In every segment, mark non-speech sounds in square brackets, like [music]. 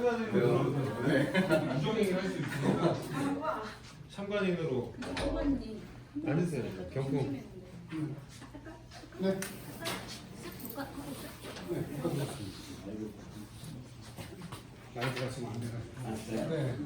참관인으로 네. 이종행위 할수 있으니까 참관인으로 어머니. 앉으세요. 경품. 네. 네. 부탁드렸습니다. 많이 들어가시면 안 돼요. 네.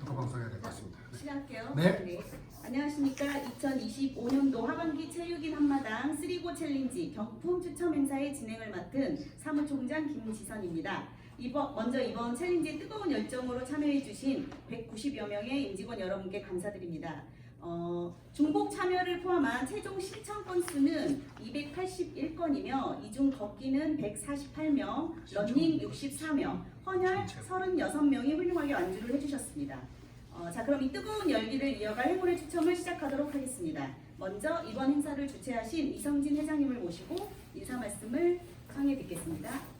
녹화 방송해야 될 것 같습니다. 네. 시작할게요. 네. 안녕하십니까. 2025년도 하반기 체육인 한마당 쓰리고 챌린지 경품 추첨 행사의 진행을 맡은 사무총장 김지선입니다. 이번, 먼저 이번 챌린지에 뜨거운 열정으로 참여해주신 190여 명의 임직원 여러분께 감사드립니다. 어, 중복 참여를 포함한 최종 신청 건수는 281건이며 이 중 걷기는 148명, 런닝 64명, 헌혈 36명이 훌륭하게 완주를 해주셨습니다. 어, 자 그럼 이 뜨거운 열기를 이어갈 행운의 추첨을 시작하도록 하겠습니다. 먼저 이번 행사를 주최하신 이성진 회장님을 모시고 인사 말씀을 청해 듣겠습니다.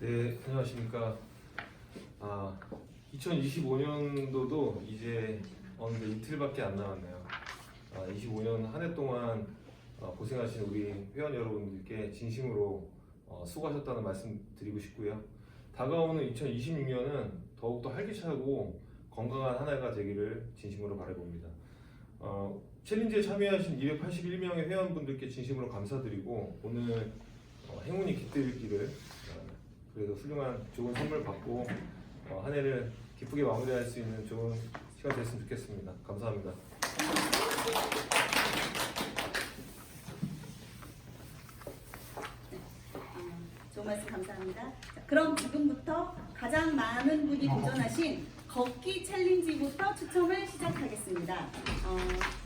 네, 안녕하십니까. 아, 2025년도도 이제 어느덧 이틀밖에 안 남았네요. 아, 25년 한 해 동안 어, 고생하신 우리 회원 여러분들께 진심으로 어, 수고하셨다는 말씀 드리고 싶고요. 다가오는 2026년은 더욱더 활기차고 건강한 한 해가 되기를 진심으로 바라봅니다. 어, 챌린지에 참여하신 281명의 회원분들께 진심으로 감사드리고 오늘 어, 행운이 깃들기를 어, 그래도 훌륭한 좋은 선물 받고 어, 한 해를 기쁘게 마무리할 수 있는 좋은 시간 됐으면 좋겠습니다. 감사합니다. 음, 좋은 말씀 감사합니다. 자, 그럼 지금부터 가장 많은 분이 도전하신 걷기 챌린지부터 추첨을 시작하겠습니다. 어,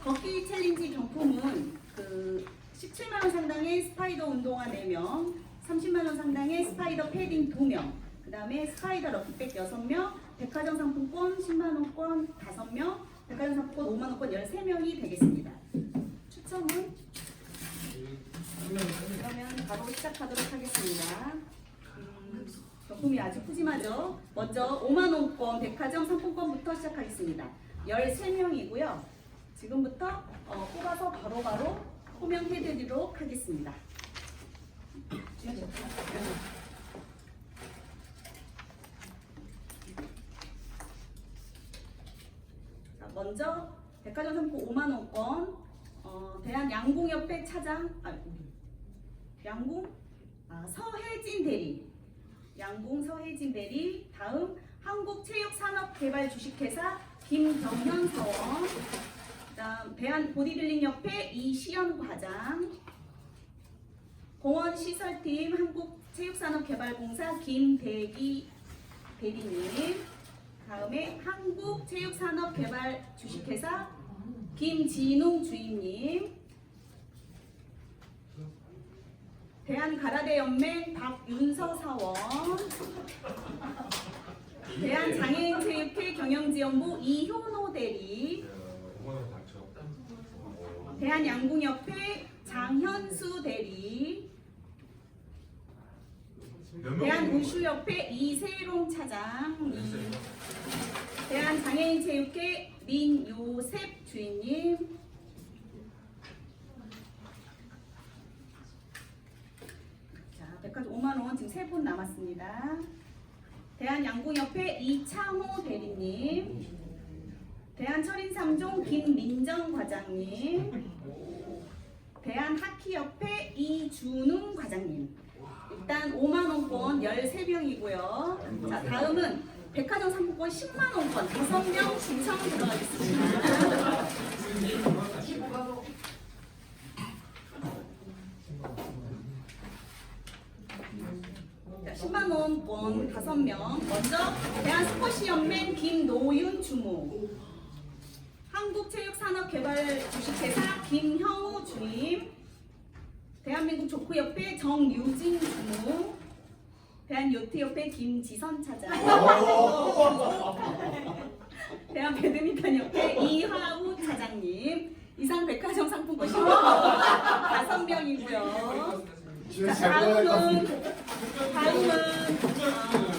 걷기 챌린지 경품은 그 17만 원 상당의 스파이더 운동화 4명, 30만 원 상당의 스파이더 패딩 2명, 그 다음에 스파이더 럭키백 6명, 백화점 상품권 10만 원권 5명, 백화점 상품권 5만 원권 13명이 되겠습니다. 추첨은 그러면 바로 시작하도록 하겠습니다. 음, 경품이 아주 푸짐하죠. 먼저 5만 원권 백화점 상품권부터 시작하겠습니다. 13명이고요. 지금부터 어, 뽑아서 바로바로 호명해드리도록 하겠습니다. 자, 먼저 백화점 상품 5만 원권 어, 대한 양궁협회 차장 아, 양궁? 아, 서혜진 대리. 양궁 서혜진 대리. 다음 한국체육산업개발 주식회사 김정현 사원. 그다음 대한 보디빌딩협회 이시연 과장. 공원시설팀 한국체육산업개발공사 김대기 대리님 다음에 한국체육산업개발 주식회사 김진웅 주임님. 대한가라데연맹 박윤서 사원. 대한장애인체육회 경영지원부 이효노 대리. 대한양궁협회 장현수 대리 대한우슈협회 이세롱 차장. 대한장애인체육회 민요셉 주인님. 자, 백화점 5만 원 지금 세 분 남았습니다. 대한양궁협회 이창호 대리님, 대한철인3종 김민정 과장님, 대한하키협회 이준웅 과장님. 일단 5만 원권 13명이고요. 자, 다음은 백화점 상품권 10만 원권 5명 신청 들어가겠습니다. 자, 10만 원권 5명. 먼저 대한스포츠연맹 김노윤 주무. 한국체육산업개발 주식회사 김형우 주임. 대한민국 족구협회 정유진 주무. 대한요트협회 김지선 차장. [laughs] 대한배드민턴협회 이하우 차장님. 이상 백화점 상품권 10만 원 5명이고요. 자, 다음은 다음은 어,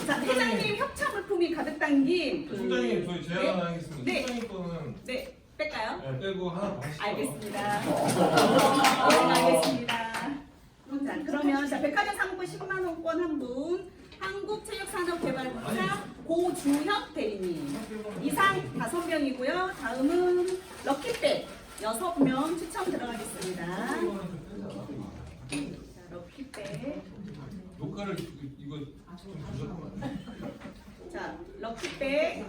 자 회장님 협찬 물품이 가득 담긴 그- 총장님 저희 제안 하나 하겠습니다. 네. 총장님 거는 네 뺄까요? 네, 빼고 하나 더 하시죠. 알겠습니다. 네, [laughs] 알겠습니다. 자 그러면 자 백화점 상품권 10만 원권 한 분, 한국체육산업개발사 고주혁 대리님. 이상 다섯 명이고요. 다음은 럭키백 여섯 명 추첨 들어가겠습니다. 자, 럭키백. 녹화를 이거 좀 부족한 자, 럭키백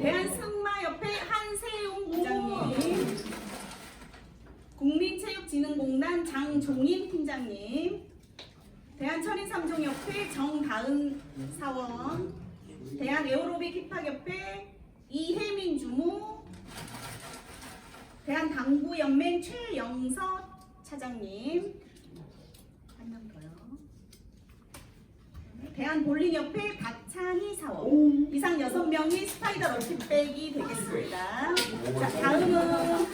대한승마협회 한세용 부장님, 장종인 팀장님, 대한천인삼종협회 정다은 사원, 대한 에어로빅 힙합협회 이혜민 주무, 대한 당구연맹 최영서 차장님, 한 명 더요. 대한 볼링협회 박찬희 사원 이상 여섯 명이 스파이더 럭키백이 되겠습니다. 자 다음은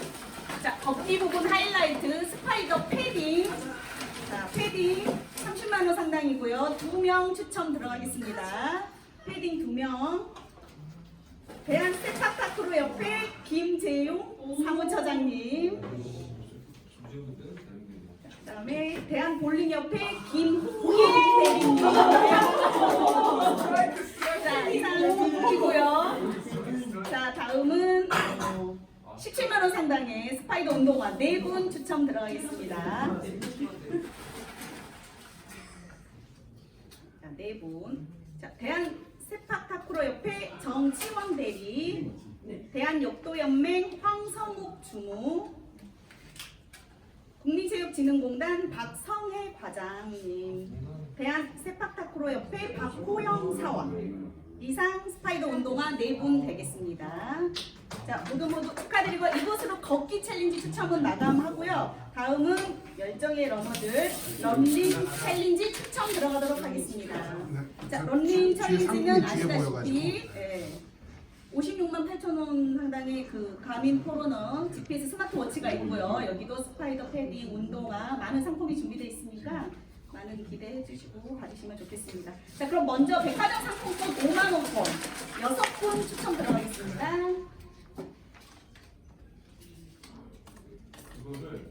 자 걷기 부분 하이라이트 스파이더 패딩 자 패딩 30만 원 상당이고요. 두 명 추첨 들어가겠습니다. 패딩 두 명. 대한 세파타크로 옆에 김재용 사무처장님. 그다음에 대한 볼링 협회 김 분 추첨 들어가겠습니다. 자 네 분. 자 대한 세팍타크로 협회 정치원 대리. 대한 역도연맹 황성욱 주무. 국민체육진흥공단 박성혜 과장님, 대한 세팍타크로 협회 박호영 사원, 이상 스파이더 운동화 네 분 되겠습니다. 자 모두 모두 축하드리고 이곳으로 걷기 챌린지 추첨은 마감하고요. 다음은 열정의 러너들 런닝 챌린지 추첨 들어가도록 하겠습니다. 네. 자 런닝 챌린지는. 아시다시피 예, 56만 8천 원 상당의 그 가민 포로너 GPS 스마트워치가 있고요. 여기도 스파이더 패딩, 운동화 많은 상품이 준비되어 있으니까 많은 기대해 주시고 봐주시면 좋겠습니다. 자 그럼 먼저 백화점 상품권 5만 원권 여섯 분 추첨 들어가겠습니다. 이거를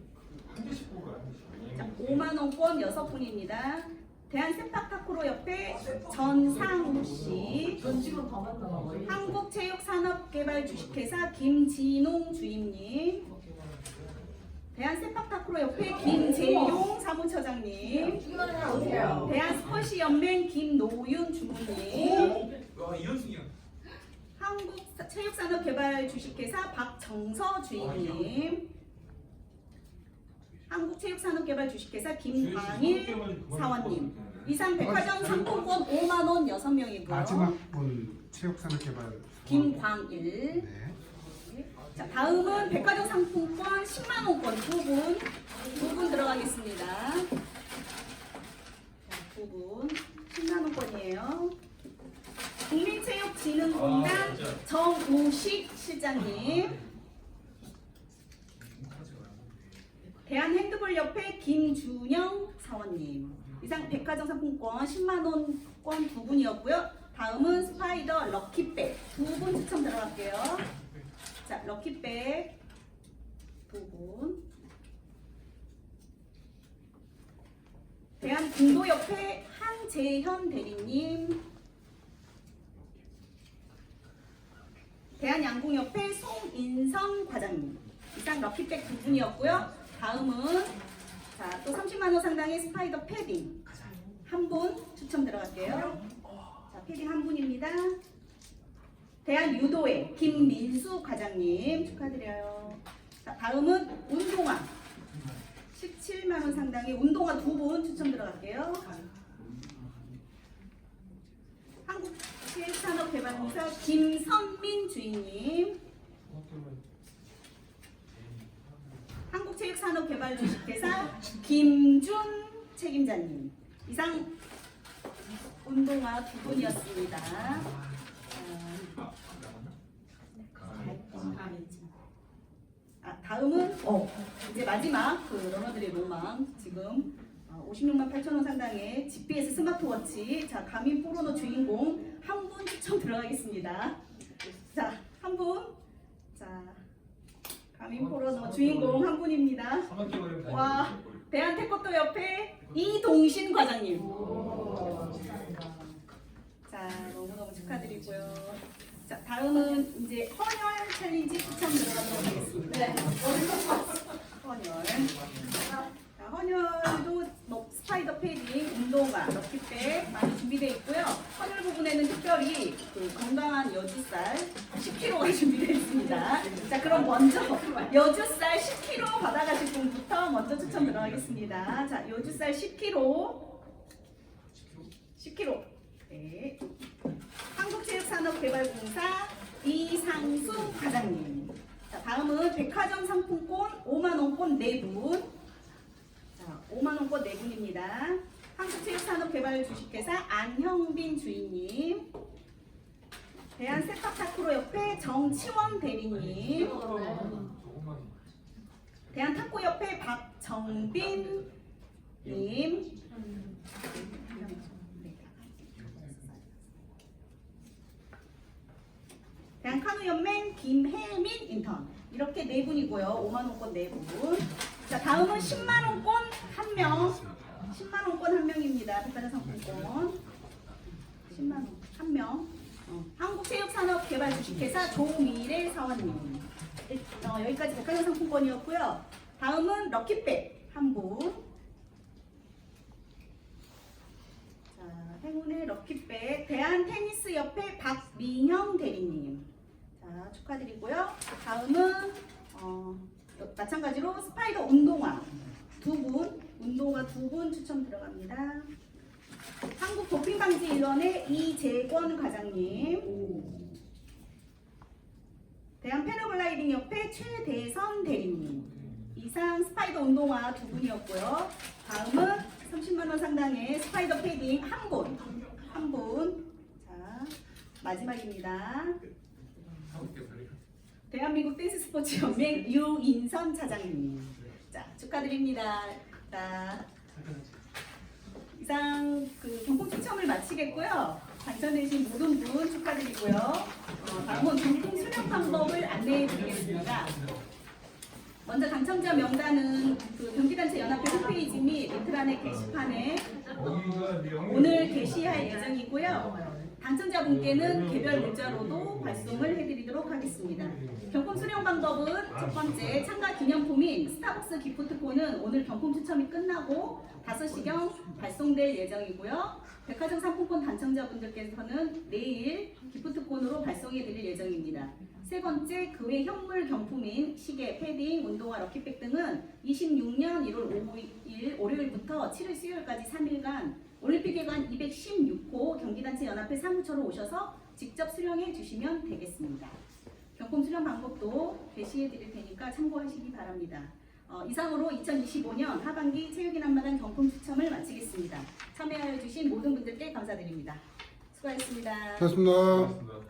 한 개씩 뽑아요. 한자 개씩. 5만 원권 여섯 분입니다. 대한 세팍타크로 옆에 전상우 씨. 전 지금 더 만나 봐. 한국체육산업개발 주식회사 김진홍 주임님, 대한 세팍타크로 옆에 김재용 사무처장님? 대한 스쿼시 연맹 김노윤 주무님, 와 이현승이야. 한국 체육산업개발 주식회사 박정서 주임님, 한국체육산업개발 주식회사 김광일 사원님. 이상 백화점 상품권 5만 원 6명이고요. 마지막 분 체육산업개발 김광일. 네. 자, 다음은 백화점 상품권 10만 원권 두 분, 두분 들어가겠습니다. 자, 두 분, 10만 원권이에요. 국민체육진흥공단 아. 정우식 실장님, 대한핸드볼협회 김준영 사원님. 이상 백화점 상품권 10만 원권 두 분이었고요. 다음은 스파이더 럭키백 두 분 추첨 들어갈게요. 자, 럭키백 두 분. 대한공도협회 한재현 대리님. 대한양궁협회 송인성 과장님. 이상 럭키백 두 분이었고요. 다음은 자, 또 30만 원 상당의 스파이더 패딩 한 분 추첨 들어갈게요. 자, 패딩 한 분입니다. 대한유도회 김민수 과장님 축하드려요. 자, 다음은 운동화 17만 원 상당의 운동화 두 분 추첨 들어갈게요. 한국체육산업개발공사 김선민 주인님, 한국체육산업개발주식회사 김준 책임자님 이상 운동화 두 분이었습니다. 어, 아, 다음은 어. 이제 마지막 그 러너들의 로망 지금 어, 56만 8천 원 상당의 GPS 스마트워치 자 가민 포로노 주인공 한 분 추첨 들어가겠습니다. 자한 분. 자 가민 포로노 주인공 한 분입니다. 와. 거예요. 대한 태권도 협회 이동신 과장님. 자, 너무너무 축하드리고요. 자, 다음은 이제 헌혈 챌린지 추첨 들어가도록 하겠습니다. 네. 헌혈. 자, 헌혈도 뭐 스파이더 패딩, 운동화, 럭키백 많이 준비되어 있고요. 헌혈 부분에는 특별히 그 건강한 여주쌀 10kg가 준비되어 있습니다. 자, 그럼 먼저 여주쌀 10kg 받아가실 분부터 먼저 추첨 들어가겠습니다. 자, 여주쌀 10kg. 10kg. 네. 한국체육산업개발공사 이상수 과장님. 자, 다음은 백화점 상품권 5만 원권 4분. 자, 5만 원권 4분입니다. 한국체육산업개발 주식회사 안형빈 주인님. 대한 세파타크로 협회 정치원 대리님. 조금만. 대한 탁구협회 박정빈 님. 대 한 카누연맹 김혜민 인턴 이렇게 네 분이고요. 5만 원권 네 분. 자 다음은 10만 원권 한 명. 10만 원권 한 명입니다. 백화점 상품권. 10만 원 한 명. 어, 한국체육산업개발주식회사 조미래 사원님. 일- 어, 여기까지 백화점 상품권이었고요. 다음은 럭키백 한 분. 자, 행운의 럭키백 대한테니스협회 박민형 대리님. 자, 축하드리고요. 다음은 어, 마찬가지로 스파이더 운동화 두 분, 운동화 두 분 추첨 들어갑니다. 한국 도핑 방지위원회 이재권 과장님. 대한 패러글라이딩 협회 최대선 대리님. 이상 스파이더 운동화 두 분이었고요. 다음은 30만 원 상당의 스파이더 패딩 한 분. 한 분. 자, 마지막입니다. 대한민국 댄스 스포츠 연맹 유인선 차장님. 자, 축하드립니다. 자, 이상 그 경품 추첨을 마치겠고요. 당첨되신 모든 분 축하드리고요. 어, 다음은 경품 수령 방법을 안내해 드리겠습니다. 먼저 당첨자 명단은 그 경기단체 연합회 홈페이지 및 인트라넷 게시판에 오늘 게시할 예정이고요. 당첨자분께는 개별 문자로도 발송을 해드리도록 하겠습니다. 경품 수령 방법은 첫 번째 참가 기념품인 스타벅스 기프트콘은 오늘 경품 추첨이 끝나고 5시경 발송될 예정이고요. 백화점 상품권 당첨자분들께서는 내일 기프트콘으로 발송해 드릴 예정입니다. 세 번째, 그 외 현물 경품인 시계, 패딩, 운동화, 럭키백 등은 26년 1월 5일 월요일부터 7일 수요일까지 3일간 올림픽회관 216호 경기단체 연합회 사무처로 오셔서 직접 수령해 주시면 되겠습니다. 경품 수령 방법도 게시해 드릴 테니까 참고하시기 바랍니다. 어, 이상으로 2025년 하반기 체육인 한마당 경품 추첨을 마치겠습니다. 참여해 주신 모든 분들께 감사드립니다. 수고하셨습니다. 고맙습니다. 고맙습니다.